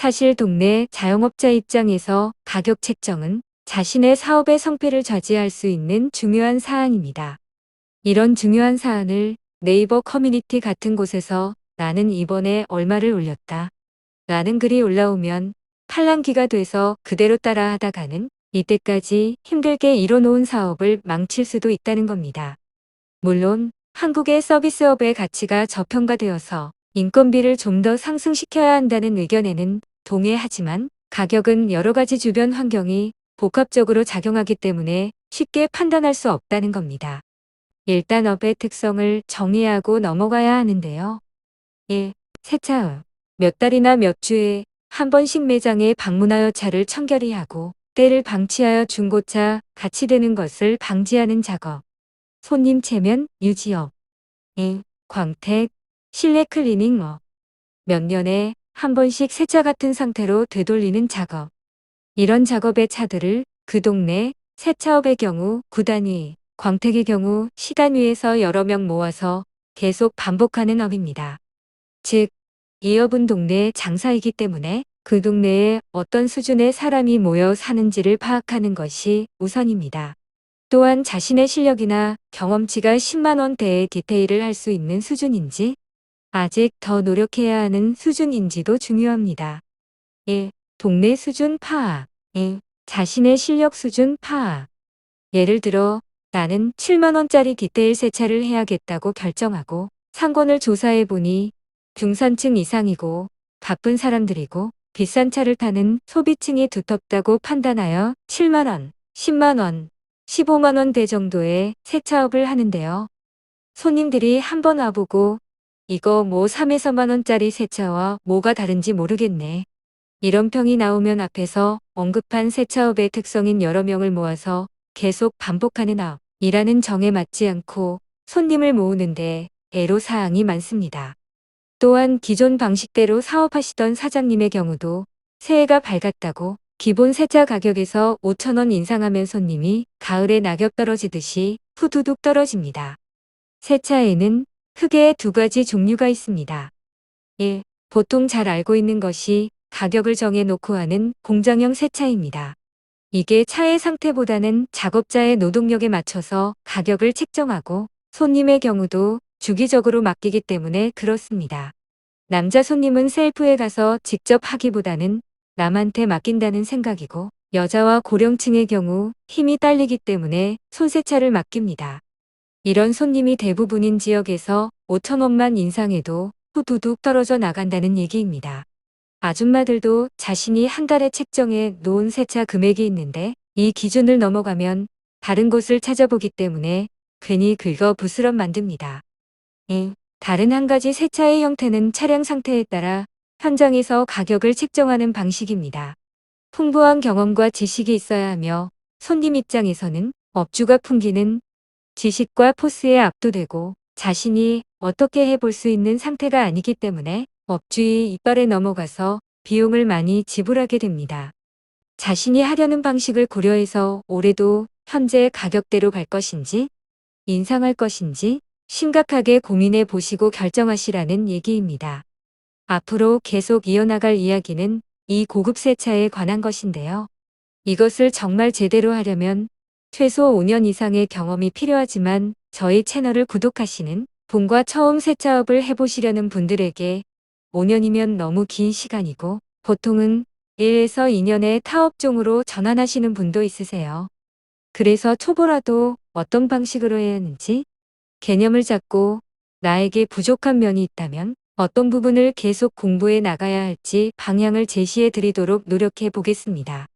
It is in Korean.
사실 동네 자영업자 입장에서 가격 책정은 자신의 사업의 성패를 좌지할 수 있는 중요한 사안입니다. 이런 중요한 사안을 네이버 커뮤니티 같은 곳에서 나는 이번에 얼마를 올렸다. 라는 글이 올라오면 팔랑기가 돼서 그대로 따라 하다가는 이때까지 힘들게 이뤄놓은 사업을 망칠 수도 있다는 겁니다. 물론 한국의 서비스업의 가치가 저평가되어서 인건비를 좀 더 상승시켜야 한다는 의견에는 동의하지만 가격은 여러 가지 주변 환경이 복합적으로 작용하기 때문에 쉽게 판단할 수 없다는 겁니다. 일단 업의 특성을 정의하고 넘어가야 하는데요. 1. 세차 후몇 달이나 몇 주에 한 번씩 매장에 방문하여 차를 청결히하고 때를 방치하여 중고차 같이 되는 것을 방지하는 작업. 손님 체면 유지업. 2. 광택 실내 클리닝업. 몇 년에 한 번씩 세차 같은 상태로 되돌리는 작업. 이런 작업의 차들을 그 동네 세차업의 경우 구단위, 광택의 경우 시단위에서 여러 명 모아서 계속 반복하는 업입니다. 즉, 이 업은 동네 장사이기 때문에 그 동네에 어떤 수준의 사람이 모여 사는지를 파악하는 것이 우선입니다. 또한 자신의 실력이나 경험치가 10만 원대의 디테일을 할 수 있는 수준인지 아직 더 노력해야 하는 수준인지도 중요합니다. 1. 동네 수준 파악 2. 자신의 실력 수준 파악 예를 들어 나는 7만원짜리 디테일 세차를 해야겠다고 결정하고 상권을 조사해보니 중산층 이상이고 바쁜 사람들이고 비싼 차를 타는 소비층이 두텁다고 판단하여 7만원, 10만원, 15만원대 정도의 세차업을 하는데요. 손님들이 한 번 와보고 이거 뭐 3에서 만원짜리 세차와 뭐가 다른지 모르겠네. 이런 평이 나오면 앞에서 언급한 세차업의 특성인 여러 명을 모아서 계속 반복하는 업이라는 정에 맞지 않고 손님을 모으는데 애로사항이 많습니다. 또한 기존 방식대로 사업하시던 사장님의 경우도 새해가 밝았다고 기본 세차 가격에서 5천원 인상하면 손님이 가을에 낙엽 떨어지듯이 후두둑 떨어집니다. 세차에는 크게 두 가지 종류가 있습니다. 1. 보통 잘 알고 있는 것이 가격을 정해놓고 하는 공정형 세차입니다. 이게 차의 상태보다는 작업자의 노동력에 맞춰서 가격을 책정하고 손님의 경우도 주기적으로 맡기기 때문에 그렇습니다. 남자 손님은 셀프에 가서 직접 하기보다는 남한테 맡긴다는 생각이고 여자와 고령층의 경우 힘이 딸리기 때문에 손세차를 맡깁니다. 이런 손님이 대부분인 지역에서 5천원만 인상해도 후두둑 떨어져 나간다는 얘기입니다. 아줌마들도 자신이 한 달에 책정해 놓은 세차 금액이 있는데 이 기준을 넘어가면 다른 곳을 찾아보기 때문에 괜히 긁어 부스럼 만듭니다. 2. 다른 한 가지 세차의 형태는 차량 상태에 따라 현장에서 가격을 책정하는 방식입니다. 풍부한 경험과 지식이 있어야 하며 손님 입장에서는 업주가 풍기는 지식과 포스에 압도되고 자신이 어떻게 해볼 수 있는 상태가 아니기 때문에 업주의 이빨에 넘어가서 비용을 많이 지불하게 됩니다. 자신이 하려는 방식을 고려해서 올해도 현재 가격대로 갈 것인지 인상할 것인지 심각하게 고민해 보시고 결정하시라는 얘기입니다. 앞으로 계속 이어나갈 이야기는 이 고급 세차에 관한 것인데요. 이것을 정말 제대로 하려면 최소 5년 이상의 경험이 필요하지만 저희 채널을 구독하시는 본과 처음 세차업을 해보시려는 분들에게 5년이면 너무 긴 시간이고 보통은 1에서 2년의 타업종으로 전환하시는 분도 있으세요. 그래서 초보라도 어떤 방식으로 해야 하는지 개념을 잡고 나에게 부족한 면이 있다면 어떤 부분을 계속 공부해 나가야 할지 방향을 제시해 드리도록 노력해 보겠습니다.